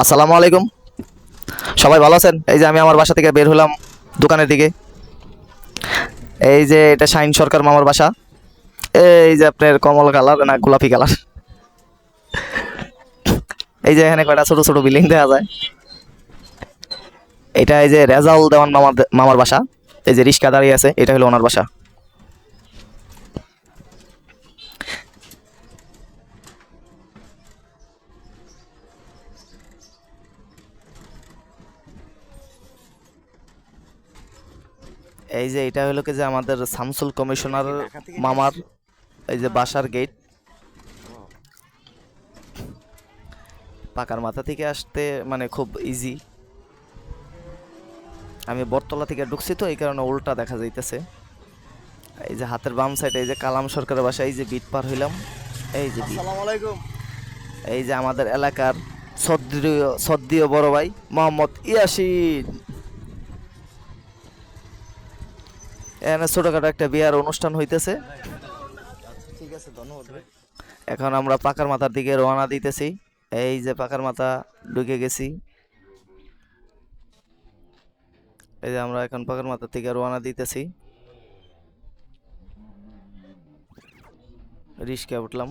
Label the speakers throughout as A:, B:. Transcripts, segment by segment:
A: আসসালামু আলাইকুম। সবাই ভালো আছেন? এই যে আমি আমার বাসা থেকে বের হলাম দোকানের দিকে। এই যে এটা শাইন সরকার মামার বাসা। এই যে আপনার কমল কালার না গোলাপি কালার। এই যে এখানে কয়টা ছোট ছোট বিল্ডিং দেখা যায়। এটা এই যে রেজাউল দেওয়ান মামার মামার বাসা। এই যে রিক্সা দাঁড়িয়ে আছে, এটা হলো ওনার বাসা। এই যে এটা হলো কি যে আমাদের শামসুল কমিশনার মামার এই যে বাসার গেট পাকার মাথা থেকে আসতে মানে খুব ইজি আমি বটতলা থেকে ঢুকছি তো এই কারণে উল্টা দেখা যাইতেছে। এই যে হাতের বাম সাইডে এই যে কালাম সরকারের বাসা এই যে বিট পার হইলাম। এই যে এই যে আমাদের এলাকার সদ্রীয় সদ্রীয় বড় ভাই মোহাম্মদ ইয়াসিন। ছোটখাটো একটা বিয়ার অনুষ্ঠান হইতেছে।
B: ঠিক আছে, ধন্যবাদ
A: এখন আমরা পাকার মাথার দিকে রওনা দিতেছি। এই যে পাকার মাথা, ঢুকে গেছি। এই যে আমরা এখন পাকার মাথার থেকে রওনা দিতেছি। রিস্কে উঠলাম।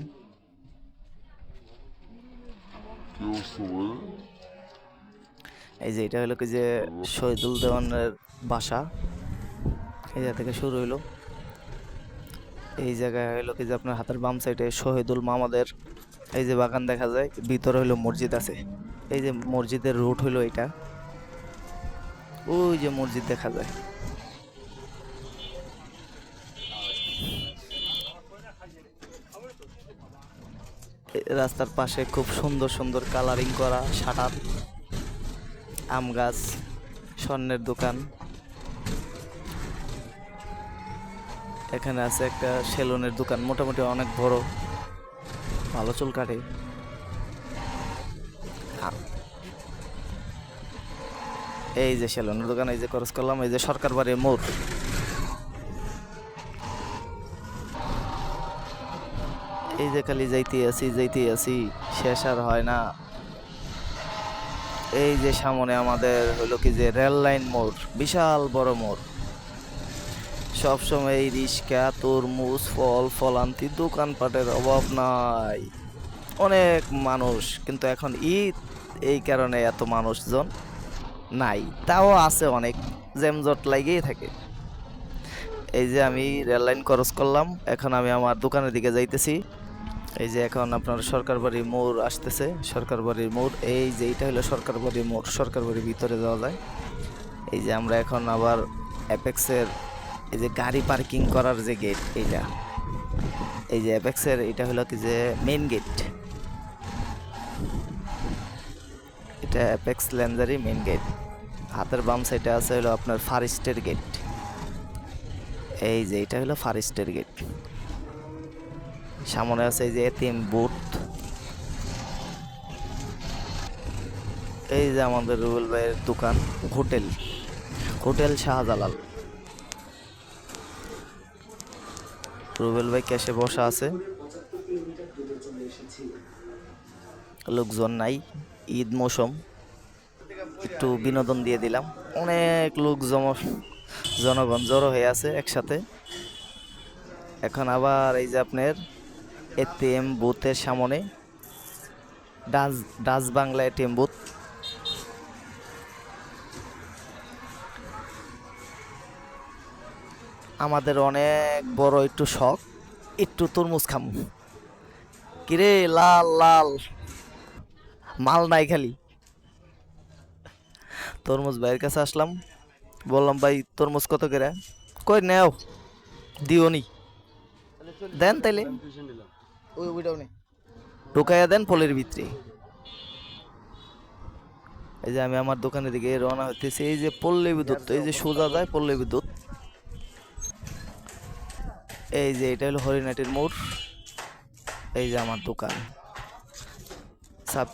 A: এই যে এটা হলো কি যে শহীদুল দেওয়ানের বাসা। এই থেকে শুরু হইল। এই জায়গায় হইল কি যে আপনার হাতের বাম সাইডে শহীদুল মামাদের এই যে বাগান দেখা যায়, ভিতরে হইল মসজিদ আছে। এই যে মসজিদের রুট হইল এটা। ওই যে মসজিদ দেখা যায়। রাস্তার পাশে খুব সুন্দর সুন্দর কালারিং করা শাটার আম গাছ, স্বর্ণের দোকান। এখানে আছে একটা সেলুনের দোকান, মোটামুটি অনেক বড়। ভালো চুল কাটে। এই যে সেলুনের দোকান, এই যে খরচ করলাম, এই যে সরকার বাড়ির মোড়। এই যে খালি যাইতে আছি যাইতে আছি, শেষ আর হয় না। এই যে সামনে আমাদের হলো কি যে রেল লাইন মোড়, বিশাল বড় মোড়। সবসময় এই রিক্সা তরমুজ, ফল, ফলান্তি দোকানপাটের অভাব নাই। অনেক মানুষ, কিন্তু এখন ঈদ, এই কারণে এত মানুষজন নাই। তাও আছে অনেক জ্যামজট লাগিয়েই থাকে। এই যে আমি রেল লাইন ক্রস করলাম, এখন আমি আমার দোকানের দিকে যাইতেছি। এই যে এখন আপনার সরকার বাড়ির মোড় আসতেছে, সরকার বাড়ির মোড়, এই যে এইটা হলো সরকার বাড়ির মোড়, সরকার বাড়ির ভিতরে যাওয়া যায়। এই যে আমরা এখন আবার অ্যাপেক্সের এই যে গাড়ি পার্কিং করার যে গেট এইটা। এই যে অ্যাপেক্সের এটা হলো কি যে মেইন গেট এটা অ্যাপেক্স ল্যান্ডারি মেইন গেট হাতের বাম সাইডে আছে হলো আপনার ফারেস্টের গেট এই যে এটা হলো ফারেস্টের গেট সামনে আছে এই যে এতিম বুথ এই যে আমাদের রুবেল ভাইয়ের দোকান, হোটেল। হোটেল শাহজালাল। রুবেল ভাই ক্যাশে বসা আছে। লোকজন নাই, ঈদ মৌসুম। একটু বিনোদন দিয়ে দিলাম। অনেক লোক জম, জনগণ জড়ো হয়ে আছে একসাথে। এখন আবার এই যে আপনার এটিএম বুথের সামনে Dutch Dutch Bangla ATM booth আমাদের অনেক বড় একটু শখ, একটু তরমুজ খাম। কিরে লাল লাল। মাল নাই খালি। তরমুজ ভাইয়ের কাছে আসলাম, বললাম, ভাই, তরমুজ কত করে? কই, নেও, দিও নি। দেন তাইলে। ঢুকাইয়া দেন পোলের ভিতরে। এই যে আমি আমার দোকানের দিকে রওনা হইতেছি, এই যে পল্লী বিদ্যুৎ এই যে সোজা যায় পল্লী বিদ্যুৎ এই যে এটা হলো হরিণাটির মোড়। এই যে আমার দোকান। সাব